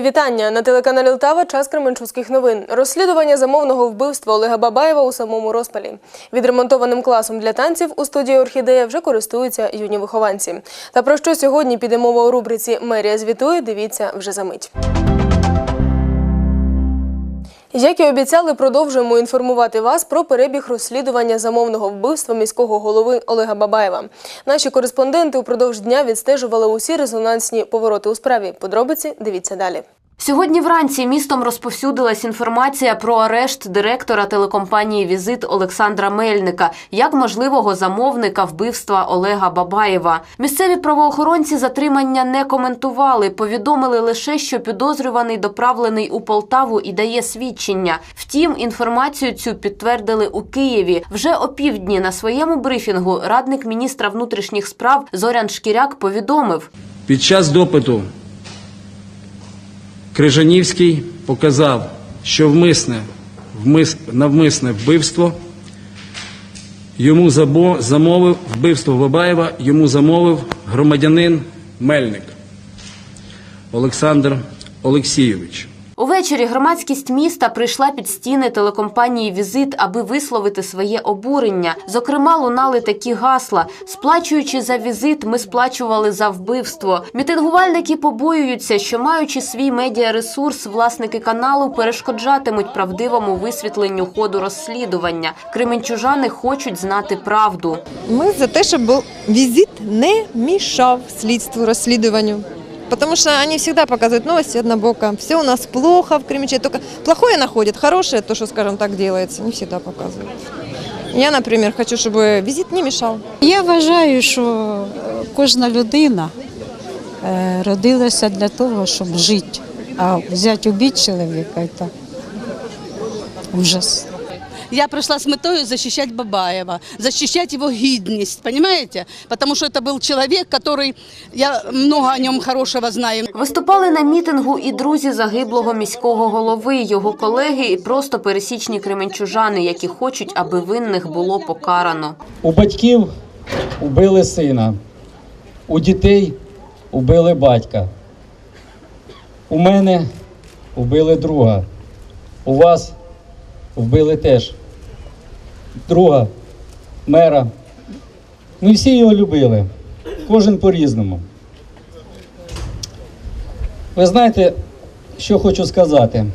Вітання на телеканалі Лтава. Час Кременчуцьких новин. Розслідування замовного вбивства Олега Бабаєва у самому розпалі. Відремонтованим класом для танців у студії Орхідея вже користуються юні вихованці. Та про що сьогодні піде мова у рубриці Мерія звітує. Дивіться вже за мить. Як і обіцяли, продовжуємо інформувати вас про перебіг розслідування замовного вбивства міського голови Олега Бабаєва. Наші кореспонденти упродовж дня відстежували усі резонансні повороти у справі. Подробиці дивіться далі. Сьогодні вранці містом розповсюдилась інформація про арешт директора телекомпанії Візит Олександра Мельника як можливого замовника вбивства Олега Бабаєва. Місцеві правоохоронці затримання не коментували. Повідомили лише, що підозрюваний доправлений у Полтаву і дає свідчення. Втім, інформацію цю підтвердили у Києві. Вже опівдні на своєму брифінгу радник міністра внутрішніх справ Зорян Шкіряк повідомив. Під час допиту Крижанівський показав, що вмисне, вмис, навмисне вбивство йому забо- замовив вбивство Бабаєва, йому замовив громадянин Мельник Олександр Олексійович. Увечері громадськість міста прийшла під стіни телекомпанії Візит, аби висловити своє обурення. Зокрема, лунали такі гасла: сплачуючи за візит, ми сплачували за вбивство. Мітингувальники побоюються, що маючи свій медіаресурс, власники каналу перешкоджатимуть правдивому висвітленню ходу розслідування. Кременчужани хочуть знати правду. Ми за те, щоб візит не мішав слідству розслідуванню Потому что они всегда показывают новости однобоко. Все у нас плохо в Кременчуге. Только плохое находят, хорошее, то, что, скажем так, делается, не всегда показывают. Я, например, хочу, чтобы визит не мешал. Я вважаю, що е, кожна людина е, родилася для того, щоб жити. А взяти убити чоловіка – це ужас. Я пришла с метой защищать Бабаева, защищать его гидность, понимаете? Потому что это был человек, который, я много о нем хорошего знаю. Виступали на мітингу і друзі загиблого міського голови, його колеги і просто пересічні кременчужани, які хочуть, аби винних було покарано. У батьків вбили сина, у дітей вбили батька. У мене вбили друга. У вас вбили теж друга, мера. Ми всі його любили, кожен по-різному. Ви знаєте, що хочу сказати?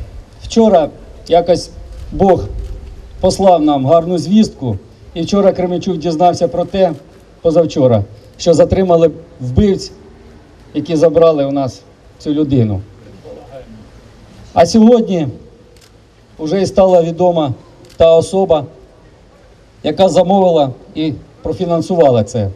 Вчора якось Бог послав нам гарну звістку, і вчора Кременчук дізнався про те, позавчора, що затримали вбивць, які забрали у нас цю людину. А сьогодні вже і стала відома та особа, яка замовила і профінансувала це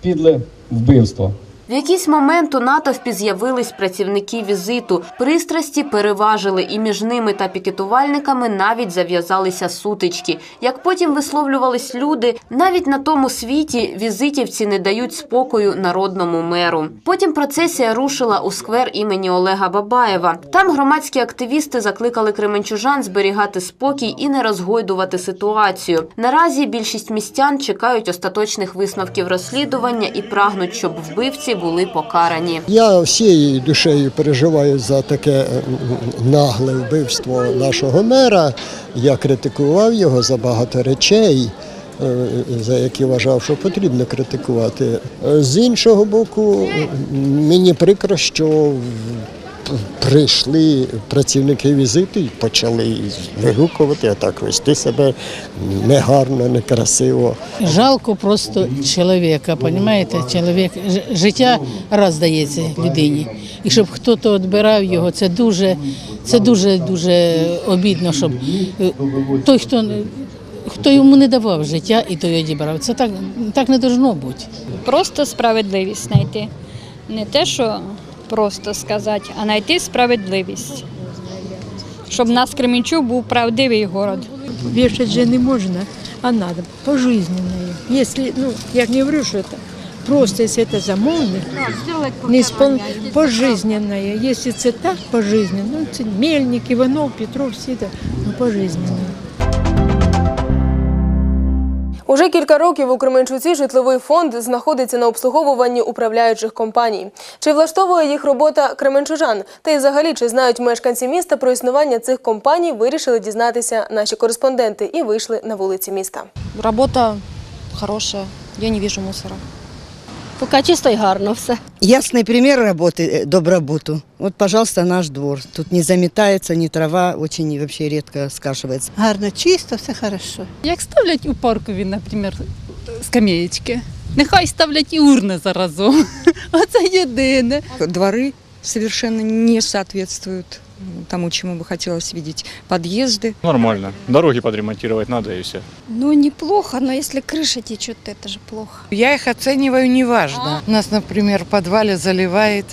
підле вбивство. В якийсь момент у натовпі з'явились працівники візиту. Пристрасті переважили, і між ними та пікетувальниками навіть зав'язалися сутички. Як потім висловлювались люди, навіть на тому світі візитівці не дають спокою народному меру. Потім процесія рушила у сквер імені Олега Бабаєва. Там громадські активісти закликали кременчужан зберігати спокій і не розгойдувати ситуацію. Наразі більшість містян чекають остаточних висновків розслідування і прагнуть, щоб вбивці були покарані. Я всією душею переживаю за таке е, нагле вбивство нашого мера. Я критикував його за багато речей, е, за які вважав, що потрібно критикувати. Е, З іншого боку, мені прикро, що прийшли працівники візиту і почали вигукувати, а так вести себе негарно, некрасиво. Жалко просто чоловіка, розумієте? Чоловік, життя раз дається людині. І щоб хтось відбирав його, це дуже, це дуже, дуже обідно, щоб е, той, хто, не- хто йому не давав життя, і той відібрав. Це так, так не должно бути. просто справедливість знайти. Не те, що просто сказати, а знайти справедливість. Щоб в нас Кременчук був правдивий город. Вешать же не можно, а надо пожизненное. Если, ну, я не говорю, что это просто, если это замовник, не испол... пожизненное. Если это так пожизненно, ну, это Мельник, Иванов, Петров, все это, ну, пожизненное. Уже кілька років у Кременчуці житловий фонд знаходиться на обслуговуванні управляючих компаній. Чи влаштовує їх робота кременчужан? Та й взагалі, чи знають мешканці міста про існування цих компаній, вирішили дізнатися наші кореспонденти і вийшли на вулиці міста. Робота хороша, я не бачу мусора. Поки чисто і гарно все. Ясный пример работы э, добробуту. Вот, пожалуйста, наш двор. Тут не заметается, ни трава, очень вообще редко скашивается. Гарно, чисто, все хорошо. Як ставлять у паркові, наприклад, скам'ячки, нехай ставлять і урни заразом. Оце єдине. Дворы совершенно не соответствуют тому, чему бы хотелось видеть. Подъезды. Нормально. Дороги подремонтировать надо и все. Ну, неплохо, но если крыша течет, это же плохо. Я их оцениваю неважно. У нас, например, в подвале заливает,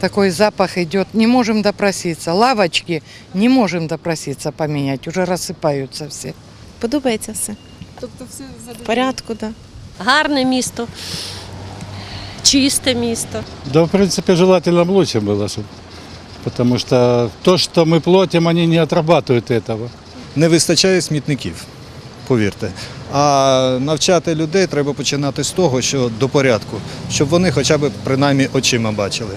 такой запах идет, не можем допроситься. Лавочки не можем допроситься поменять, уже рассыпаются все. Подобається все. Тобто все В порядку, да. Гарне місто, чисте місто. Да, в принципе, желательно бы лучше было, чтобы... Потому что то, что мы платим, они не отрабатывают этого. Не вистачає смітників, повірте. А навчати людей треба починати з того, що до порядку, щоб вони хоча б принаймні очима бачили.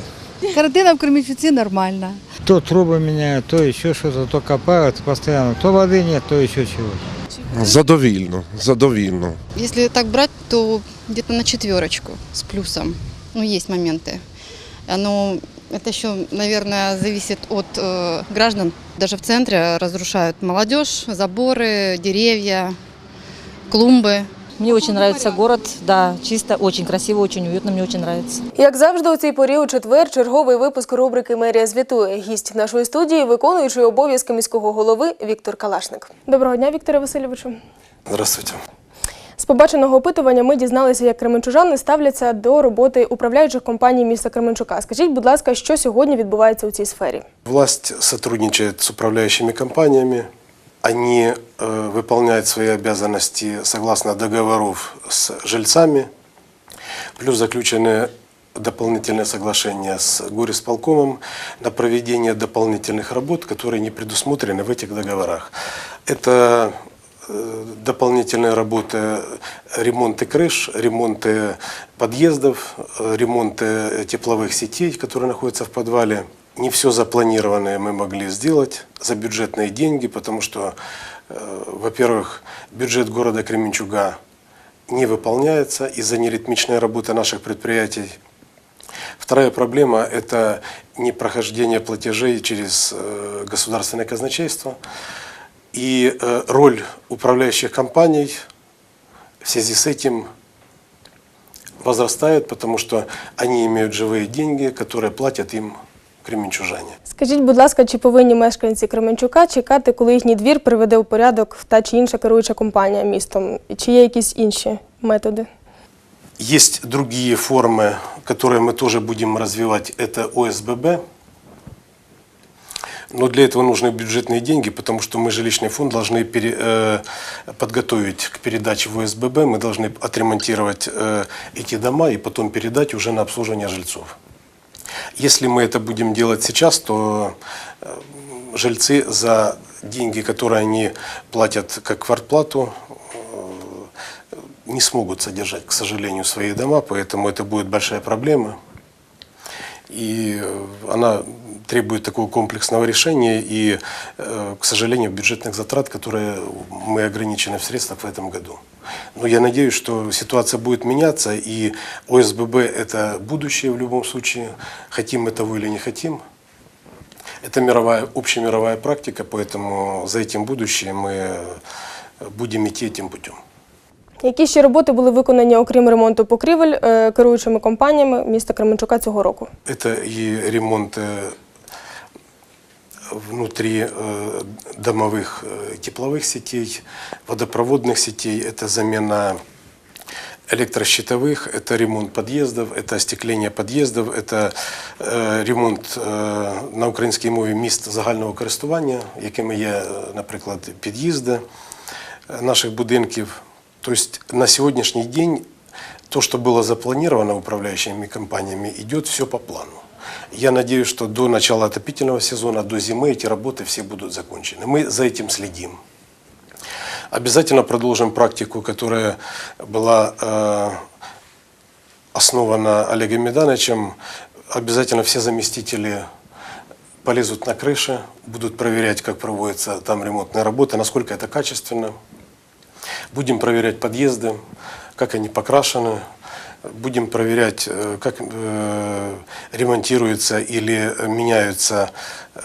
Картина в Кременчуці нормальна. То трубы меняют, то еще что-то, то копают постоянно. То воды нет, то еще чего. Задовільно, задовільно. Если так брать, то где-то на четверочку с плюсом. Ну, есть моменты. Оно, это еще, наверное, зависит от э, граждан. Даже в центре разрушают молодежь, заборы, деревья, клумбы. Мне очень нравится город, да, чисто, очень красиво, очень уютно, мне очень нравится. Як завжди, у цей порі у четвер черговий випуск рубрики Мерія звітує. Гість нашої студії, виконуючий обов'язки міського голови Віктор Калашник. Доброго дня, Вікторе Васильовичу. Здравствуйте. З побаченого опитування ми дізналися, як кременчужани ставляться до роботи управляючих компаній міста Кременчука. Скажіть, будь ласка, що сьогодні відбувається у цій сфері? Власть сотрудничает с управляющими компаниями. Они э, выполняют свои обязанности согласно договоров с жильцами. Плюс заключены дополнительные соглашения с горисполкомом на проведение дополнительных работ, которые не предусмотрены в этих договорах. Это дополнительные работы, ремонты крыш, ремонты подъездов, ремонты тепловых сетей, которые находятся в подвале. Не все запланированное мы могли сделать за бюджетные деньги, потому что, э, во-первых, бюджет города Кременчуга не выполняется из-за неритмичной работы наших предприятий. Вторая проблема – это непрохождение платежей через э, государственное казначейство. И э, роль управляющих компаний в связи с этим возрастает, потому что они имеют живые деньги, которые платят им кременчужане. Скажіть, будь ласка, чи повинні мешканці Кременчука чекати, коли їхній двір приведе у порядок та чи інша керуюча компанія містом? Чи є якісь інші методи? Есть другие формы, которые мы тоже будем развивать. Это ОСББ. Но для этого нужны бюджетные деньги, потому что мы жилищный фонд должны пере- э, подготовить к передаче в ОСББ, мы должны отремонтировать э, эти дома и потом передать уже на обслуживание жильцов. Если мы это будем делать сейчас, то э, жильцы за деньги, которые они платят как квартплату, э, не смогут содержать, к сожалению, свои дома, поэтому это будет большая проблема. И э, она требует такого комплексного решения и, э, к сожалению, бюджетных затрат, которые мы ограничены в средствах в этом году. Но я надеюсь, что ситуация будет меняться, и ОСББ – это будущее в любом случае, хотим мы того или не хотим. Это мировая, общемировая практика, поэтому за этим будущее мы э, будем идти этим путем. Які ще роботи були виконані, окрім ремонту покрівель, е, керуючими компаніями міста Кременчука цього року? Это и ремонт э, внутри э, домовых э, тепловых сетей, водопроводных сетей, это замена электрощитовых, это ремонт подъездов, это остекление подъездов, это е, ремонт е, на українській мові міст загального користування, якими є, е, наприклад, під'їзди е, наших будинків. Тобто на сьогоднішній день то, что было запланировано управляющими компаниями, идет все по плану. Я надеюсь, что до начала отопительного сезона, до зимы эти работы все будут закончены. Мы за этим следим. Обязательно продолжим практику, которая была э, основана Олегом Медановичем. Обязательно все заместители полезут на крыши, будут проверять, как проводятся там ремонтные работы, насколько это качественно. Будем проверять подъезды, как они покрашены. Будем проверять, э, как э, ремонтируются или меняются э,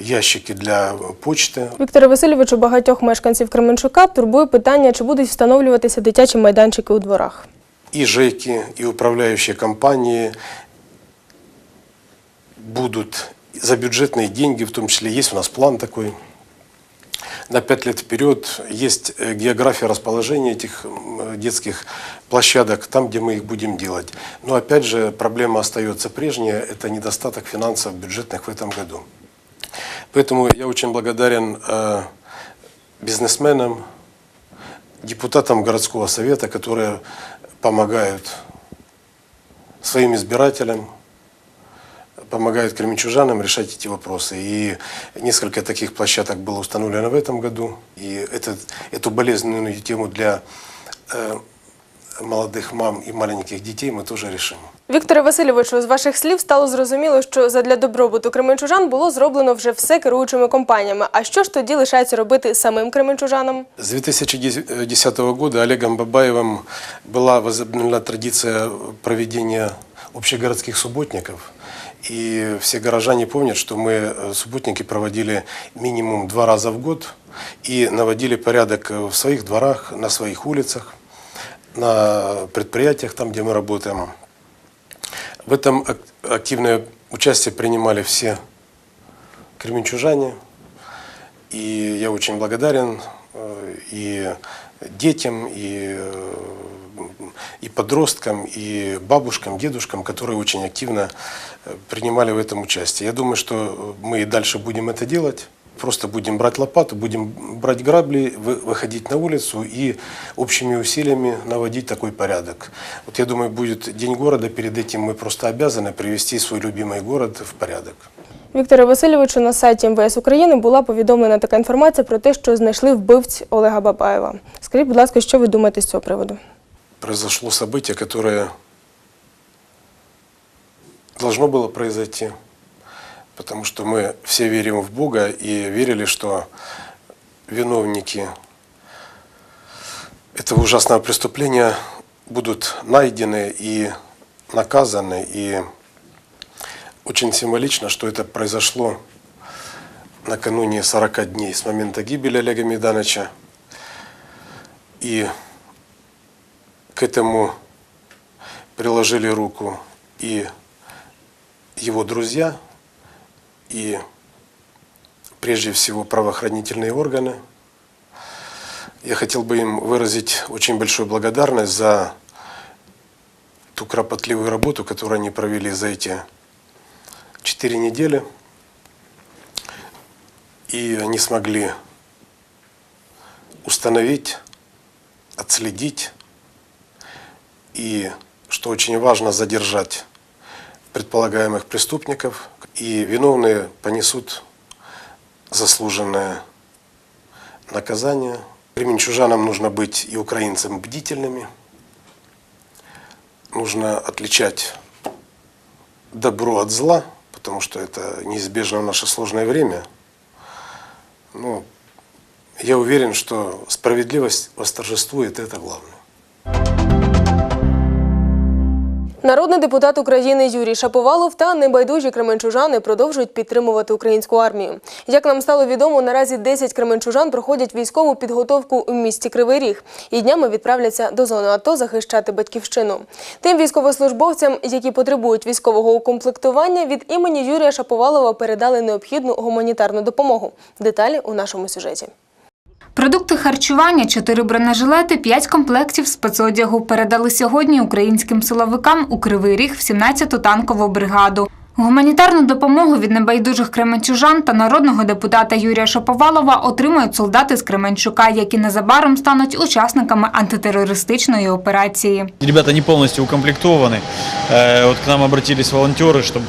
ящики для почты. Віктора Васильовичу, багатьох мешканців Кременчука турбує питання, чи будуть встановлюватися дитячі майданчики у дворах. и ЖЭКи, и управляющие компании будут за бюджетные деньги, в том числе есть у нас план такой, На пять лет вперед. Есть э, география расположения этих детских площадок, там, где мы их будем делать. Но опять же, проблема остается прежняя, это недостаток финансов бюджетных в этом году. Поэтому я очень благодарен э, бизнесменам, депутатам городского совета, которые помогают своим избирателям, помогают кременчужанам решать эти вопросы. И несколько таких площадок было установлено в этом году. И этот, эту болезненную тему для э, молодых мам и маленьких детей мы тоже решим. Вікторе Васильовичу, з ваших слів стало зрозуміло, що задля добробуту кременчужан було зроблено вже все керуючими компаніями. А що ж тоді лишається робити самим кременчужанам? С 2010 года Олегом Бабаевым была возобновлена традиция проведения общегородских субботников. И все горожане помнят, что мы э, субботники проводили минимум два раза в год и наводили порядок э, в своих дворах, на своих улицах, на предприятиях, там, где мы работаем. В этом ак- активное участие принимали все кременчужане. И я очень благодарен э, и детям, и, и подросткам, и бабушкам, дедушкам, которые очень активно э, принимали в этом участие. Я думаю, что мы и дальше будем это делать. Просто будем брать лопату, будем брать грабли, вы- выходить на улицу и общими усилиями наводить такой порядок. Вот я думаю, будет День города, перед этим мы просто обязаны привести свой любимый город в порядок. Вікторе Васильовичу, на сайті МВС України була повідомлена така інформація про те, що знайшли вбивць Олега Бабаєва. Скажіть, будь ласка, що ви думаєте з цього приводу? Произошло событие, которое должно было произойти, потому что мы все верим в Бога и верили, что виновники этого ужасного преступления будут найдены и наказаны. И очень символично, что это произошло накануне 40 дней с момента гибели Олега Медановича. И к этому приложили руку и его друзья, и прежде всего правоохранительные органы. Я хотел бы им выразить очень большую благодарность за ту кропотливую работу, которую они провели за эти четыре недели. И они смогли установить, отследить и, что очень важно, задержать предполагаемых преступников. И виновные понесут заслуженное наказание. Кременчужанам нужно быть и украинцам бдительными. Нужно отличать добро от зла, потому что это неизбежно в наше сложное время. Ну, я уверен, что справедливость восторжествует, и это главное. Народний депутат України Юрій Шаповалов та небайдужі кременчужани продовжують підтримувати українську армію. Як нам стало відомо, наразі 10 кременчужан проходять військову підготовку у місті Кривий Ріг і днями відправляться до зони АТО захищати батьківщину. Тим військовослужбовцям, які потребують військового укомплектування, від імені Юрія Шаповалова передали необхідну гуманітарну допомогу. Деталі у нашому сюжеті. Продукти харчування, 4 бронежилети, 5 комплектів спецодягу передали сьогодні українським силовикам у Кривий Ріг в 17-ту танкову бригаду. Гуманітарну допомогу від небайдужих кременчужан та народного депутата Юрія Шаповалова отримують солдати з Кременчука, які незабаром стануть учасниками антитерористичної операції. Ребята не полностью укомплектованы. Э, Вот к нам обратились волонтеры, чтобы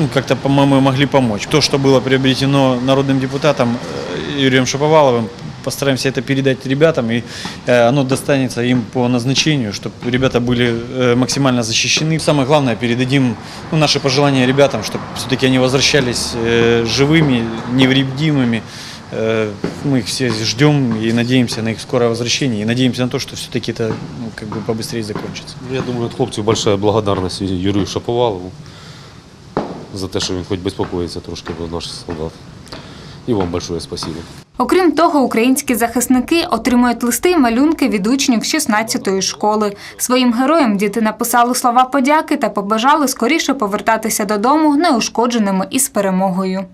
ну, как-то, по-моему, могли помочь. То, что было приобретено народным депутатом э, Юрием Шаповаловым, постараемся это передать ребятам, и э, оно достанется им по назначению, чтобы ребята были э, максимально защищены. Самое главное, передадим ну, наши пожелания ребятам, чтобы все-таки они возвращались э, живыми, невредимыми. Э, Мы их все ждем и надеемся на их скорое возвращение, и надеемся на то, что все-таки это ну, как бы побыстрее закончится. Ну, Я думаю, від хлопців большая благодарність і Юрію Шаповалову за те, що він хоч безпокоїться трошки про наших солдат. І вам большое спасибо. Окрім того, українські захисники отримують листи й малюнки від учнів 16-ї школи. Своїм героям діти написали слова подяки та побажали скоріше повертатися додому неушкодженими і з перемогою.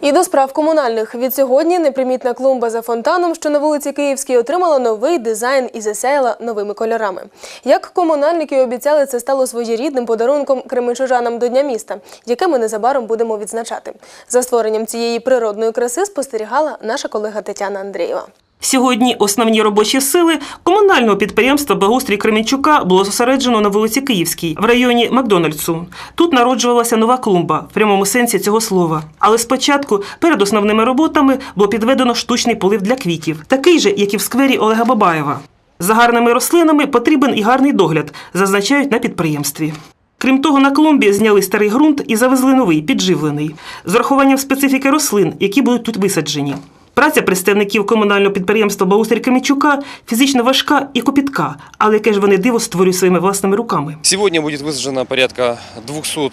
І до справ комунальних. Від сьогодні непримітна клумба за фонтаном, що на вулиці Київській, отримала новий дизайн і засяяла новими кольорами. Як комунальники обіцяли, це стало своєрідним подарунком кременчужанам до Дня міста, яке ми незабаром будемо відзначати. За створенням цієї природної краси спостерігала наша колега Тетяна Андрієва. Сьогодні основні робочі сили комунального підприємства Благоустрій Кременчука було зосереджено на вулиці Київській в районі Макдональдсу. Тут народжувалася нова клумба в прямому сенсі цього слова. Але спочатку перед основними роботами було підведено штучний полив для квітів, такий же, як і в сквері Олега Бабаєва. За гарними рослинами потрібен і гарний догляд, зазначають на підприємстві. Крім того, на клумбі зняли старий ґрунт і завезли новий, підживлений, з урахуванням специфіки рослин, які будуть тут висаджені. Праця представників комунального підприємства Баустрі Камічука фізично важка і копітка, але яке ж вони диво створюють своїми власними руками. Сегодня будет высажено порядка 200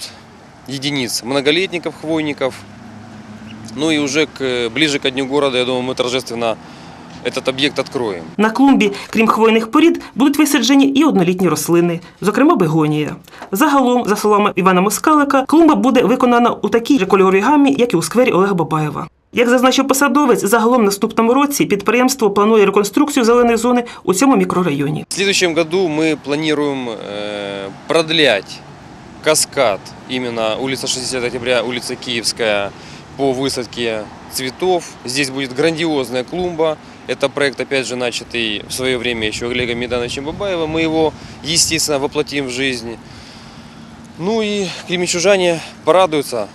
единиц многолетников, хвойников. Ну и уже к, ближе к Дню города, я думаю, мы торжественно этот объект откроем. На клумбі, крім хвойних порід, будуть висаджені і однолітні рослини, зокрема бегонія. Загалом, за словами Івана Москалика, клумба буде виконана у такій же кольоровій гамі, як і у сквері Олега Бабаєва. Як зазначив посадовець, загалом в наступному році підприємство планує реконструкцію зеленої зони у цьому мікрорайоні. В следующем году мы планируем э, продлять каскад именно улица 60 октября, улица Киевская по высадке цветов. Здесь будет грандиозная клумба. Это проект, опять же, начатый в свое время еще Олегом Медановичем Бабаевым. Мы его, естественно, воплотим в жизнь. Ну и кременчужане порадуются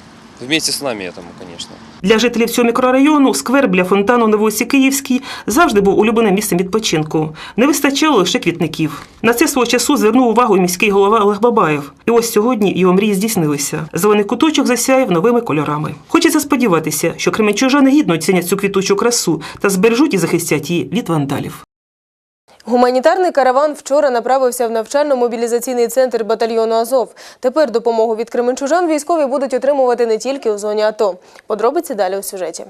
вместе с нами этому, конечно. Для жителів цього мікрорайону сквер біля фонтану Київській завжди був улюбленим місцем відпочинку. Не вистачало лише квітників. На це свого часу звернув увагу і міський голова Олег Бабаєв. І ось сьогодні його мрії здійснилися. Зелений куточок засяяв новими кольорами. Хочеться сподіватися, що кременчужани гідно оцінять цю квітучу красу та збережуть і захистять її від вандалів. Гуманітарний караван вчора направився в навчально-мобілізаційний центр батальйону Азов. Тепер допомогу від кременчужан військові будуть отримувати не тільки у зоні АТО. Подробиці далі у сюжеті.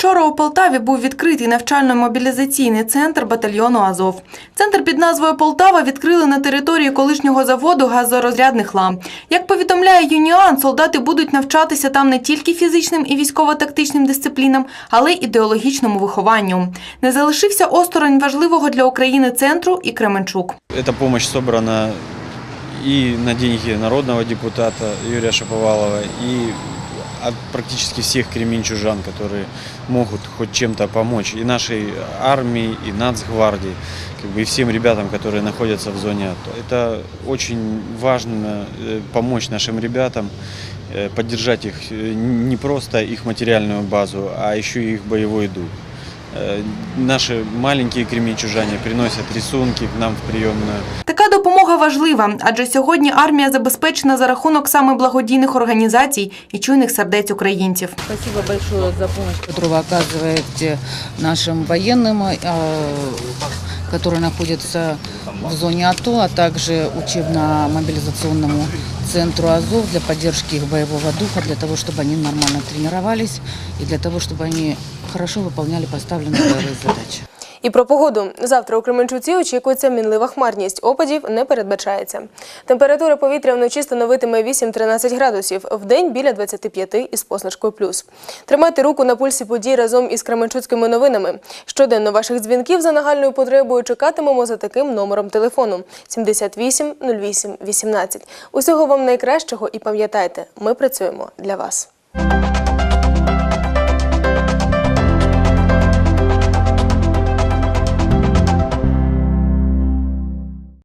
Вчора у Полтаві був відкритий навчально-мобілізаційний центр батальйону Азов. Центр під назвою Полтава відкрили на території колишнього заводу газорозрядних ламп. Як повідомляє Юніан, солдати будуть навчатися там не тільки фізичним і військово-тактичним дисциплінам, але й ідеологічному вихованню. Не залишився осторонь важливого для України центру і Кременчук. Эта помощь собрана и на деньги народного депутата Юрия Шаповалова, и от практически всех кременчужан, которые могут хоть чем-то помочь и нашей армии, и нацгвардии, как бы и всем ребятам, которые находятся в зоне АТО. Это очень важно э, помочь нашим ребятам, э, поддержать их, э, не просто их материальную базу, а еще и их боевой дух. Наши маленькие кременчужане приносят рисунки к нам в приемную. Така допомога важлива, адже сьогодні армія забезпечена за рахунок саме благодійних організацій і чуйних сердець українців. Спасибо большое за помощь, которую вы оказываете нашим военным, э, которые находятся в зоне АТО, а также учебно-мобилизационному центру АЗОВ для поддержки их боевого духа, для того, чтобы они нормально тренировались и для того, чтобы они хорошо выполняли поставленные боевые задачи. І про погоду. Завтра у Кременчуці очікується мінлива хмарність. Опадів не передбачається. Температура повітря вночі становитиме 8-13 градусів, вдень біля 25 із позначкою плюс. Тримайте руку на пульсі подій разом із Кременчуцькими новинами. Щоденно ваших дзвінків за нагальною потребою чекатимемо за таким номером телефону 78 08 18. Усього вам найкращого і пам'ятайте, ми працюємо для вас.